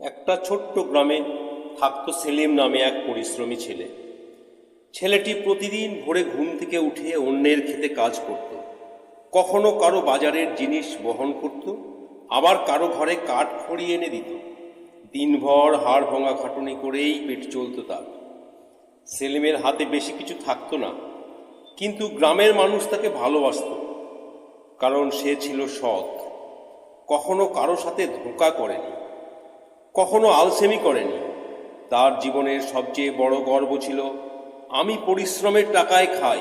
একটা ছোট্ট গ্রামে থাকতো সেলিম নামে এক পরিশ্রমী ছেলে। ছেলেটি প্রতিদিন ভোরে ঘুম থেকে উঠে অন্যের খেতে কাজ করত। কখনো কারও বাজারের জিনিস বহন করত, আবার কারও ঘরে কাঠ খড়িয়ে এনে দিত। দিনভর হাড় ভঙা খাটুনি করেই পেট চলতো তার। সেলিমের হাতে বেশি কিছু থাকতো না, কিন্তু গ্রামের মানুষ তাকে ভালোবাসত, কারণ সে ছিল সৎ। কখনো কারও সাথে ধোঁকা করেনি। কখনো আলসেমি করেনি। তার জীবনের সবচেয়ে বড় গর্ব ছিল, আমি পরিশ্রমের টাকায় খাই।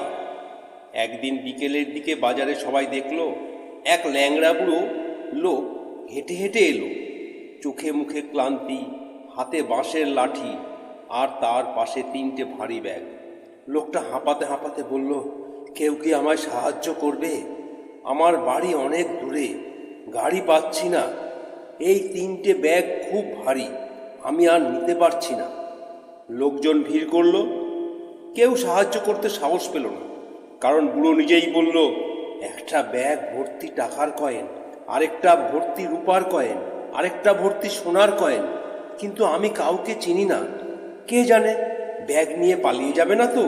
একদিন বিকেলের দিকে বাজারে সবাই দেখল, এক ল্যাংড়া বুড়ো লোক হেঁটে হেঁটে এলো। চোখে মুখে ক্লান্তি, হাতে বাঁশের লাঠি আর তার পাশে তিনটে ভারী ব্যাগ। লোকটা হাঁপাতে হাঁপাতে বলল, কেউ কি আমায় সাহায্য করবে? আমার বাড়ি অনেক দূরে, গাড়ি পাচ্ছি না। এই তিনটে ব্যাগ খুব ভারী, আমি আর নিতে পারছি না। লোকজন ভিড় করল। কেউ সাহায্য করতে সাহস পেল না, কারণ বুড়ো নিজেই বলল, একটা ব্যাগ ভর্তি টাকার কয়েন, আরেকটা ভর্তি রূপার কয়েন, আরেকটা ভর্তি সোনার কয়েন, কিন্তু আমি কাউকে চিনি না। কে জানে, ব্যাগ নিয়ে পালিয়ে যাবে না তো?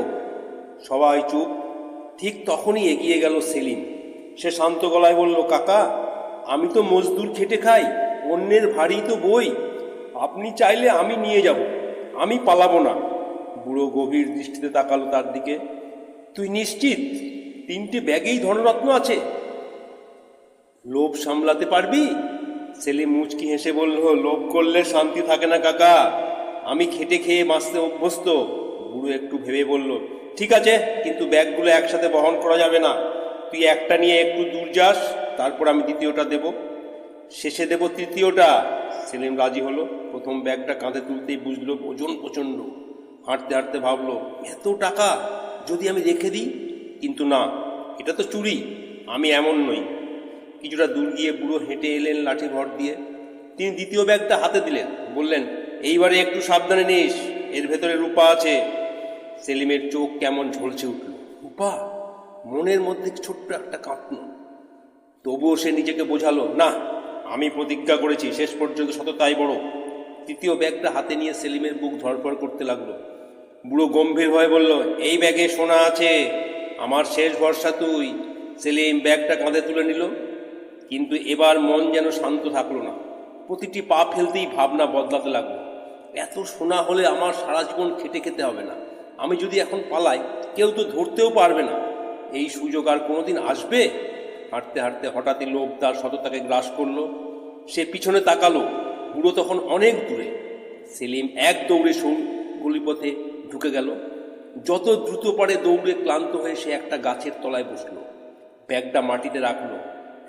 সবাই চুপ। ঠিক তখনই এগিয়ে গেল সেলিম। সে শান্ত গলায় বলল, কাকা, আমি তো মজদুর খেটে খাই অন্যের ভারী তো বই। আপনি চাইলে আমি নিয়ে যাব। আমি পালাবো না। বুড়ো গভীর দৃষ্টিতে তাকালো তার দিকে। তুই নিশ্চিত? তিনটে ব্যাগেই ধনরত্ন আছে। লোভ সামলাতে পারবি? ছেলে মুচকি হেসে বলল, লোভ করলে শান্তি থাকে না কাকা। আমি খেটে খেয়ে বাঁচতে অভ্যস্ত। বুড়ো একটু ভেবে বলল, ঠিক আছে, কিন্তু ব্যাগগুলো একসাথে বহন করা যাবে না। তুই একটা নিয়ে একটু দূর যাস, তারপর আমি দ্বিতীয়টা দেব। শেষে দেব তৃতীয়টা। সেলিম রাজি হলো। প্রথম ব্যাগটা কাঁধে তুলতেই বুঝলো ওজন প্রচণ্ড। হাঁটতে হাঁটতে ভাবলো, এত টাকা যদি আমি রেখে দিই? কিন্তু না, এটা তো চুরি, আমি এমন নই। কিছুটা দূর গিয়ে বুড়ো হেঁটে এলেন লাঠি ভর দিয়ে। তিনি দ্বিতীয় ব্যাগটা হাতে দিলেন, বললেন, এইবারে একটু সাবধানে নিস, এর ভেতরে রূপা আছে। সেলিমের চোখ কেমন ঝলছে উঠল। রূপা, মনের মধ্যে ছোট্ট একটা কাঁপন তবুও সে নিজেকে বোঝালো, না আমি প্রতিজ্ঞা করেছি, শেষ পর্যন্ত সততাই বড়। তৃতীয় ব্যাগটা হাতে নিয়ে সেলিমের বুক ধরপড় করতে লাগল। বুড়ো গম্ভীর হয়ে বলল, এই ব্যাগে সোনা আছে, আমার শেষ ভরসা তুই। সেলিম ব্যাগটা কাঁধে তুলে নিল, কিন্তু এবার মন যেন শান্ত থাকল না। প্রতিটি পা ফেলতেই ভাবনা বদলাতে লাগল। এত সোনা হলে আমার সারা জীবন খেটে খেতে হবে না। আমি যদি এখন পালাই, কেউ তো ধরতেও পারবে না। এই সুযোগ আর কোনোদিন আসবে? হাঁটতে হাঁটতে হঠাৎই লোভ তার সততাকে গ্রাস করল। সে পিছনে তাকালো। বুড়ো তখন অনেক দূরে। সেলিম এক দৌড়ে গলিপথে ঢুকে গেল। যত দ্রুত পারে দৌড়ে ক্লান্ত হয়ে সে একটা গাছের তলায় বসল। ব্যাগটা মাটিতে রাখল।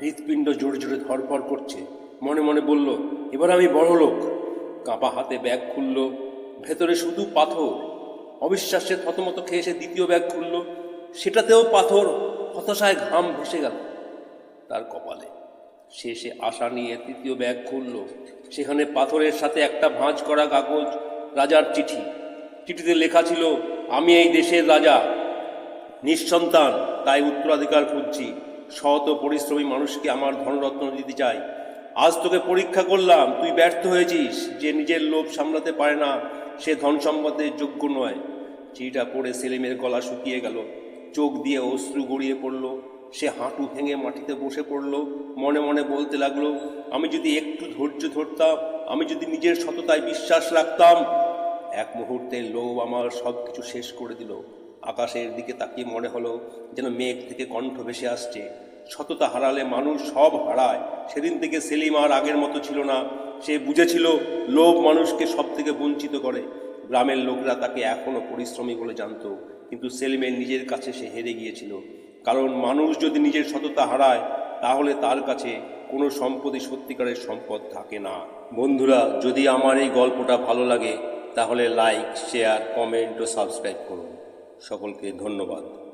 হৃৎপিণ্ড জোরে জোরে ধরফর করছে। মনে মনে বলল, এবার আমি বড় লোক। কাঁপা হাতে ব্যাগ খুলল। ভেতরে শুধু পাথর। অবিশ্বাসে থতমত খেয়ে সে দ্বিতীয় ব্যাগ খুলল। সেটাতেও পাথর, হতাশায় ঘাম ভেসে গেল। তার কপালে। শেষে আশা নিয়ে তৃতীয় ব্যাগ খুলল। সেখানে পাথরের সাথে একটা ভাঁজ করা কাগজ, রাজার চিঠি। চিঠিতে লেখা ছিল, আমি এই দেশের রাজা। নিঃসন্তান, তাই উত্তরাধিকার খুঁজছি। ও পরিশ্রমী মানুষকে আমার ধনরত্ন দিতে চাই। আজ তোকে পরীক্ষা করলাম, তুই ব্যর্থ হয়েছিস। যে নিজের লোভ সামলাতে পারে না, সে ধন সম্পদের যোগ্য নয়। চিঠিটা পড়ে সেলিমের গলা শুকিয়ে গেল। চোখ দিয়ে অশ্রু গড়িয়ে পড়ল। সে হাঁটু ভেঙে মাটিতে বসে পড়ল, মনে মনে বলতে লাগল, আমি যদি একটু ধৈর্য ধরতাম, আমি যদি নিজের সততায় বিশ্বাস রাখতাম, এক মুহূর্তে লোভ আমার সব কিছু শেষ করে দিল। আকাশের দিকে তাকিয়ে মনে হলো যেন মেঘ থেকে কণ্ঠ ভেসে আসছে। সততা হারালে মানুষ সব হারায়। সেদিন থেকে সেলিম আর আগের মতো ছিল না। সে বুঝেছিল লোভ মানুষকে সব থেকে বঞ্চিত করে। গ্রামের লোকরা তাকে এখনও পরিশ্রমী বলে জানতো, কিন্তু সেলিমের নিজের কাছে সে হেরে গিয়েছিল। কারণ মানুষ যদি নিজের সততা হারায়, তাহলে তার কাছে কোনো সম্পদই সত্যিকারের সম্পদ থাকে না। বন্ধুরা, যদি আমার এই গল্পটা ভালো লাগে, তাহলে লাইক শেয়ার কমেন্ট ও সাবস্ক্রাইব করুন। সকলকে ধন্যবাদ।